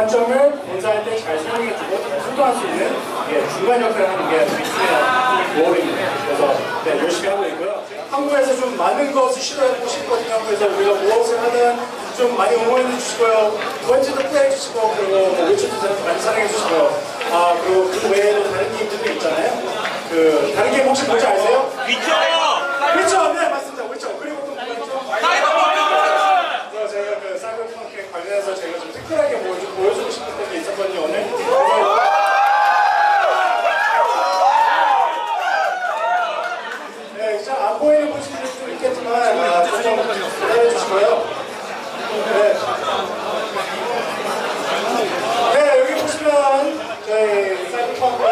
관점을 공사할 때 잘 설명해주고 잘 소통할 수 있는 예, 중간 역할을 하는 게 미스의 모험입니다. 그래서 네, 열심히 하고 있고요. 한국에서 좀 많은 것을 시도해보고 싶거든요. 그래서 우리가 무엇을 하든 좀 많이 응원해 주시고요. 두 번째도 플레이해 주시고 그리고 뭐 외쳐주셔서 많이 사랑해 주시고요. 아 그리고 그 외에도 주시고요. 네. 네, 여기 보시면 저희 사이버펑크의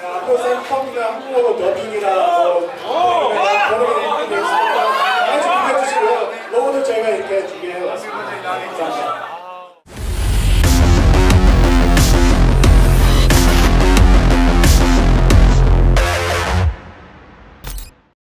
네, 앞으로 사이버펑크가 한국어로 더빙이라 뭐 여러 좀 기대해 주시고요. 로고도 저희가 이